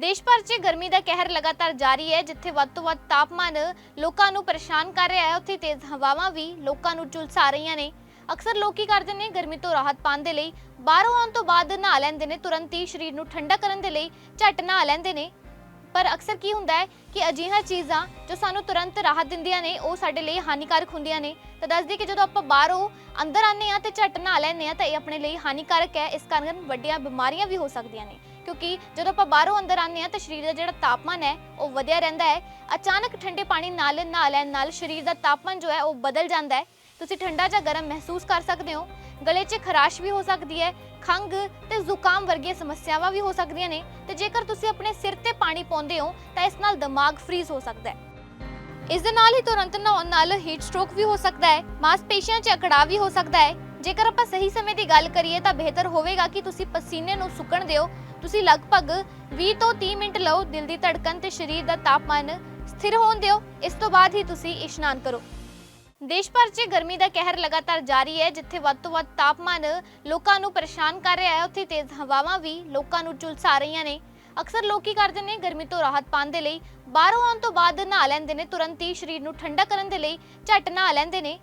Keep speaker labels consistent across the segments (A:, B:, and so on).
A: ਦੇਸ਼ ਭਰ 'ਚ ਗਰਮੀ ਦਾ ਕਹਿਰ ਲਗਾਤਾਰ ਜਾਰੀ ਹੈ, ਜਿੱਥੇ ਵੱਧ ਤੋਂ ਵੱਧ ਤਾਪਮਾਨ ਲੋਕਾਂ ਨੂੰ ਪਰੇਸ਼ਾਨ ਕਰ ਰਿਹਾ ਹੈ। ਉੱਥੇ ਤੇਜ਼ ਹਵਾਵਾਂ ਵੀ ਲੋਕਾਂ ਨੂੰ ਝੁਲਸਾ ਰਹੀਆਂ ਨੇ। ਅਕਸਰ ਲੋਕ ਕੀ ਕਰਦੇ ਨੇ, ਗਰਮੀ ਤੋਂ ਰਾਹਤ ਪਾਉਣ ਦੇ ਲਈ ਬਾਹਰੋਂ ਆਉਣ ਤੋਂ ਬਾਅਦ ਨਹਾ ਲੈਂਦੇ ਨੇ, ਤੁਰੰਤ ਹੀ ਸਰੀਰ ਨੂੰ ਠੰਡਾ ਕਰਨ ਦੇ ਲਈ ਝੱਟ ਨਹਾ ਲੈਂਦੇ ਨੇ। ਪਰ ਅਕਸਰ ਕੀ ਹੁੰਦਾ ਹੈ ਕਿ ਅਜਿਹੀਆਂ ਚੀਜ਼ਾਂ ਜੋ ਸਾਨੂੰ ਤੁਰੰਤ ਰਾਹਤ ਦਿੰਦੀਆਂ ਨੇ, ਉਹ ਸਾਡੇ ਲਈ ਹਾਨੀਕਾਰਕ ਹੁੰਦੀਆਂ ਨੇ। ਤਾਂ ਦੱਸਦੀ ਕਿ ਜਦੋਂ ਆਪਾਂ ਬਾਹਰੋਂ ਅੰਦਰ ਆਨੇ ਆ ਤੇ ਝੱਟ ਨਹਾ ਲੈਂਦੇ ਆ ਤਾਂ ਇਹ ਆਪਣੇ ਲਈ ਹਾਨੀਕਾਰਕ ਹੈ। ਇਸ ਕਾਰਨ ਵੱਡੀਆਂ ਬਿਮਾਰੀਆਂ ਵੀ ਹੋ ਸਕਦੀਆਂ ਨੇ। ਕਿਉਂਕਿ ਜਦੋਂ ਆਪਾਂ ਬਾਹਰੋਂ ਅੰਦਰ ਆਉਂਦੇ ਆ ਤਾਂ ਸਰੀਰ ਦਾ ਜਿਹੜਾ ਤਾਪਮਾਨ ਹੈ, ਉਹ ਵਧਿਆ ਰਹਿੰਦਾ ਹੈ। ਅਚਾਨਕ ਠੰਡੇ ਪਾਣੀ ਨਾਲ ਨਹਾ ਲੈਣ ਨਾਲ ਸਰੀਰ ਦਾ ਤਾਪਮਾਨ ਜੋ ਹੈ, ਉਹ ਬਦਲ ਜਾਂਦਾ ਹੈ। ਤੁਸੀਂ ਠੰਡਾ ਜਾਂ ਗਰਮ ਮਹਿਸੂਸ ਕਰ ਸਕਦੇ ਹੋ। ਗਲੇ 'ਚ ਖਰਾਸ਼ ਵੀ ਹੋ ਸਕਦੀ ਹੈ, ਖੰਘ ਤੇ ਜ਼ੁਕਾਮ ਵਰਗੀਆਂ ਸਮੱਸਿਆਵਾਂ ਵੀ ਹੋ ਸਕਦੀਆਂ ਨੇ। ਤੇ ਜੇਕਰ ਤੁਸੀਂ ਆਪਣੇ ਸਿਰ ਤੇ ਪਾਣੀ ਪਾਉਂਦੇ ਹੋ, ਤਾਂ ਇਸ ਨਾਲ ਦਿਮਾਗ ਫ੍ਰੀਜ਼ ਹੋ ਸਕਦਾ ਹੈ। ਇਸ ਦੇ ਨਾਲ ਹੀ ਤੁਰੰਤ ਨਹਾਉਣ ਨਾਲ ਹੀਟ ਸਟ੍ਰੋਕ ਵੀ ਹੋ ਸਕਦਾ ਹੈ, ਮਾਸਪੇਸ਼ੀਆਂ 'ਚ ਅਕੜਾਅ ਵੀ ਹੋ ਸਕਦਾ ਹੈ। ਜੇਕਰ ਆਪਾਂ ਸਹੀ ਸਮੇਂ ਦੀ ਗੱਲ ਕਰੀਏ ਤਾਂ ਬਿਹਤਰ ਹੋਵੇਗਾ ਕਿ ਤੁਸੀਂ ਪਸੀਨੇ ਨੂੰ ਸੁੱਕਣ ਦਿਓ। ਤੁਸੀਂ ਲਗਭਗ 20 ਤੋਂ 30 ਮਿੰਟ ਲਓ, ਦਿਲ ਦੀ ਧੜਕਣ ਤੇ ਸਰੀਰ ਦਾ ਤਾਪਮਾਨ ਸਥਿਰ ਹੋਣ ਦਿਓ। ਇਸ ਤੋਂ ਬਾਅਦ ਹੀ ਤੁਸੀਂ ਇਸ਼ਨਾਨ ਕਰੋ। ਦੇਸ਼ ਭਰ 'ਚ ਗਰਮੀ ਦਾ ਕਹਿਰ ਲਗਾਤਾਰ ਜਾਰੀ ਹੈ, ਜਿੱਥੇ ਵੱਧ ਤੋਂ ਵੱਧ ਤਾਪਮਾਨ ਲੋਕਾਂ ਨੂੰ ਪਰੇਸ਼ਾਨ ਕਰ ਰਿਹਾ ਹੈ। ਉੱਥੇ ਤੇਜ਼ ਹਵਾਵਾਂ ਵੀ ਲੋਕਾਂ ਨੂੰ ਝੁਲਸਾ ਰਹੀਆਂ ਨੇ। ਅਕਸਰ ਲੋਕ ਕੀ ਕਰਦੇ ਨੇ? ਗਰਮੀ ਤੋਂ ਰਾਹਤ ਪਾਉਣ ਦੇ ਲਈ ਬਾਹਰੋਂ ਆਉਣ ਤੋਂ ਬਾਅਦ ਨਹਾ ਲੈਂਦੇ ਨੇ। ਤੁਰੰਤ ਹੀ ਸਰੀਰ ਨੂੰ ਠੰਡਾ ਕਰਨ ਦੇ ਲਈ ਝੱਟ ਨਹਾ ਲੈਂਦੇ ਨੇ।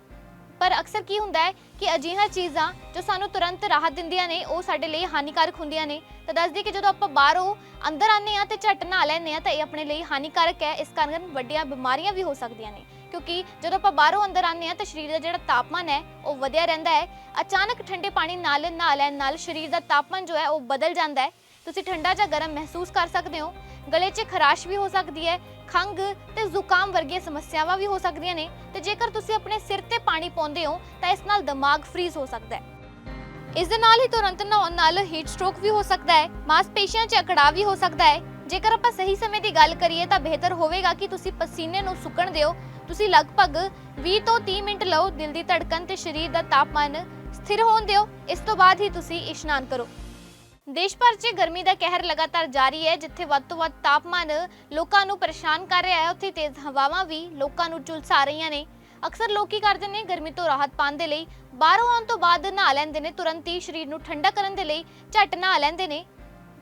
A: ਪਰ ਅਕਸਰ ਕੀ ਹੁੰਦਾ ਹੈ ਕਿ ਅਜਿਹੀਆਂ ਚੀਜ਼ਾਂ ਜੋ ਸਾਨੂੰ ਤੁਰੰਤ ਰਾਹਤ ਦਿੰਦੀਆਂ ਨੇ, ਉਹ ਸਾਡੇ ਲਈ ਹਾਨੀਕਾਰਕ ਹੁੰਦੀਆਂ ਨੇ। ਤਾਂ ਦੱਸਦੀ ਕਿ ਜਦੋਂ ਆਪਾਂ ਬਾਹਰੋਂ ਅੰਦਰ ਆਨੇ ਆ ਤੇ ਝੱਟ ਨਾ ਲੈਂਦੇ ਆ ਤਾਂ ਇਹ ਆਪਣੇ ਲਈ ਹਾਨੀਕਾਰਕ ਹੈ। ਇਸ ਕਾਰਨ ਵੱਡੀਆਂ ਬਿਮਾਰੀਆਂ ਵੀ ਹੋ ਸਕਦੀਆਂ ਨੇ। ਕਿਉਂਕਿ ਜਦੋਂ ਆਪਾਂ ਬਾਹਰੋਂ ਅੰਦਰ ਆਨੇ ਆ ਤਾਂ ਸਰੀਰ ਦਾ ਜਿਹੜਾ ਤਾਪਮਾਨ ਹੈ, ਉਹ ਵਧਿਆ ਰਹਿੰਦਾ ਹੈ। ਅਚਾਨਕ ਠੰਡੇ ਪਾਣੀ ਨਾਲ ਨਾ ਲੈਣ ਨਾਲ ਸਰੀਰ ਦਾ ਤਾਪਮਾਨ ਜੋ ਹੈ, ਉਹ ਬਦਲ ਜਾਂਦਾ ਹੈ। ਤੁਸੀਂ ਠੰਡਾ ਜਾਂ ਗਰਮ ਮਹਿਸੂਸ ਕਰ ਸਕਦੇ ਹੋ। ਗਲੇ 'ਚ ਖਰਾਸ਼ ਵੀ ਹੋ ਸਕਦੀ ਹੈ, ਖੰਘ ਤੇ ਜ਼ੁਕਾਮ ਵਰਗੀਆਂ ਸਮੱਸਿਆਵਾਂ ਵੀ ਹੋ ਸਕਦੀਆਂ ਨੇ ਤੇ ਜੇਕਰ ਤੁਸੀਂ ਆਪਣੇ ਸਿਰ ਤੇ ਪਾਣੀ ਪਾਉਂਦੇ ਹੋ, ਤਾਂ ਇਸ ਨਾਲ ਦਿਮਾਗ ਫ੍ਰੀਜ਼ ਹੋ ਸਕਦਾ ਹੈ। ਇਸ ਦੇ ਨਾਲ ਹੀ ਤੁਰੰਤ ਨਹਾਉਣ ਨਾਲ ਹੀਟ ਸਟ੍ਰੋਕ ਵੀ ਹੋ ਸਕਦਾ ਹੈ, ਮਾਸਪੇਸ਼ੀਆਂ 'ਚ ਅਕੜਾਅ ਵੀ ਹੋ ਸਕਦਾ ਹੈ। ਜੇਕਰ ਆਪਾਂ ਸਹੀ ਸਮੇਂ ਦੀ ਗੱਲ ਕਰੀਏ ਤਾਂ ਬਿਹਤਰ ਹੋਵੇਗਾ ਕਿ ਤੁਸੀਂ ਪਸੀਨੇ ਨੂੰ ਸੁੱਕਣ ਦਿਓ। ਤੁਸੀਂ ਲਗਭਗ 20 ਤੋਂ 30 ਮਿੰਟ ਲਓ ਦਿਲ ਦੀ ਧੜਕਣ ਤੇ ਸਰੀਰ ਦਾ ਤਾਪਮਾਨ ਸਥਿਰ ਹੋਣ ਦਿਓ। ਇਸ ਤੋਂ ਬਾਅਦ ਹੀ ਤੁਸੀਂ ਇਸ਼ਨਾਨ ਕਰੋ। ਦੇਸ਼ ਭਰ 'ਚ ਗਰਮੀ ਦਾ ਕਹਿਰ ਲਗਾਤਾਰ ਜਾਰੀ ਹੈ, ਜਿੱਥੇ ਵੱਧ ਤੋਂ ਵੱਧ ਤਾਪਮਾਨ ਲੋਕਾਂ ਨੂੰ ਪਰੇਸ਼ਾਨ ਕਰ ਰਿਹਾ ਹੈ। ਉੱਥੇ ਤੇਜ਼ ਹਵਾਵਾਂ ਵੀ ਲੋਕਾਂ ਨੂੰ ਝੁਲਸਾ ਰਹੀਆਂ ਨੇ। ਅਕਸਰ ਲੋਕ ਕੀ ਕਰਦੇ ਨੇ? ਗਰਮੀ ਤੋਂ ਰਾਹਤ ਪਾਉਣ ਦੇ ਲਈ ਬਾਹਰੋਂ ਆਉਣ ਤੋਂ ਬਾਅਦ ਨਹਾ ਲੈਂਦੇ ਨੇ। ਤੁਰੰਤ ਹੀ ਸਰੀਰ ਨੂੰ ਠੰਡਾ ਕਰਨ ਦੇ ਲਈ ਝੱਟ ਨਹਾ ਲੈਂਦੇ ਨੇ।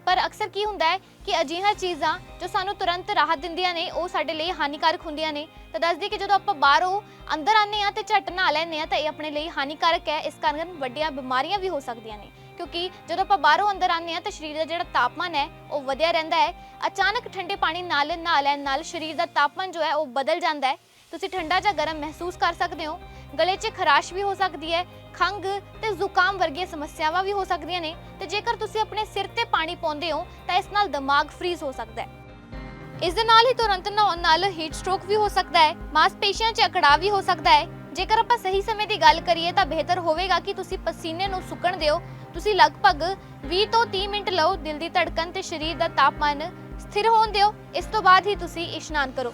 A: ਪਰ ਅਕਸਰ ਕੀ ਹੁੰਦਾ ਹੈ ਕਿ ਅਜਿਹੀਆਂ ਚੀਜ਼ਾਂ ਜੋ ਸਾਨੂੰ ਤੁਰੰਤ ਰਾਹਤ ਦਿੰਦੀਆਂ ਨੇ, ਉਹ ਸਾਡੇ ਲਈ ਹਾਨੀਕਾਰਕ ਹੁੰਦੀਆਂ ਨੇ। ਤਾਂ ਦੱਸਦੀ ਕਿ ਜਦੋਂ ਆਪਾਂ ਬਾਹਰੋਂ ਅੰਦਰ ਆਨੇ ਆ ਤੇ ਝੱਟ ਨਹਾ ਲੈਂਦੇ ਆ ਤਾਂ ਇਹ ਆਪਣੇ ਲਈ ਹਾਨੀਕਾਰਕ ਹੈ। ਇਸ ਕਾਰਨ ਵੱਡੀਆਂ ਬਿਮਾਰੀਆਂ ਵੀ ਹੋ ਸਕਦੀਆਂ ਨੇ। ਕਿਉਂਕਿ ਜਦੋਂ ਆਪਾਂ ਬਾਹਰੋਂ ਅੰਦਰ ਆਉਂਦੇ ਆ ਤਾਂ ਸਰੀਰ ਦਾ ਜਿਹੜਾ ਤਾਪਮਾਨ ਹੈ ਉਹ ਵਧਿਆ ਰਹਿੰਦਾ ਹੈ। ਅਚਾਨਕ ਠੰਡੇ ਪਾਣੀ ਨਾਲ ਨਹਾ ਲੈਣ ਨਾਲ ਸਰੀਰ ਦਾ ਤਾਪਮਾਨ ਜੋ ਹੈ ਉਹ ਬਦਲ ਜਾਂਦਾ ਹੈ। ਤੁਸੀਂ ਠੰਡਾ ਜਾਂ ਗਰਮ ਮਹਿਸੂਸ ਕਰ ਸਕਦੇ ਹੋ। ਗਲੇ 'ਚ ਖਰਾਸ਼ ਵੀ ਹੋ ਸਕਦੀ ਹੈ, ਖੰਘ ਤੇ ਜ਼ੁਕਾਮ ਵਰਗੀਆਂ ਸਮੱਸਿਆਵਾਂ ਵੀ ਹੋ ਸਕਦੀਆਂ ਨੇ ਤੇ ਜੇਕਰ ਤੁਸੀਂ ਆਪਣੇ ਸਿਰ ਤੇ ਪਾਣੀ ਪਾਉਂਦੇ ਹੋ ਤਾਂ ਇਸ ਨਾਲ ਦਿਮਾਗ ਫ੍ਰੀਜ਼ ਹੋ ਸਕਦਾ ਹੈ। ਇਸ ਦੇ ਨਾਲ ਹੀ ਤੁਰੰਤ ਨਹਾਉਣ ਨਾਲ ਹੀਟ ਸਟ੍ਰੋਕ ਵੀ ਹੋ ਸਕਦਾ ਹੈ, ਮਾਸਪੇਸ਼ੀਆਂ 'ਚ ਅਕੜਾਅ ਵੀ ਹੋ ਸਕਦਾ ਹੈ। ਜੇਕਰ ਆਪਾਂ ਸਹੀ ਸਮੇਂ ਦੀ ਗੱਲ ਕਰੀਏ ਤਾਂ ਬਿਹਤਰ ਹੋਵੇਗਾ ਕਿ ਤੁਸੀਂ ਪਸੀਨੇ ਨੂੰ ਸੁੱਕਣ ਦਿਓ ਤੁਸੀਂ ਲਗਭਗ 20 ਤੋਂ 30 ਮਿੰਟ ਲਓ, ਦਿਲ ਦੀ ਧੜਕਣ ਤੇ ਸਰੀਰ ਦਾ ਤਾਪਮਾਨ ਸਥਿਰ ਹੋਣ ਦਿਓ। ਇਸ ਤੋਂ ਬਾਅਦ ਹੀ ਤੁਸੀਂ ਇਸ਼ਨਾਨ ਕਰੋ।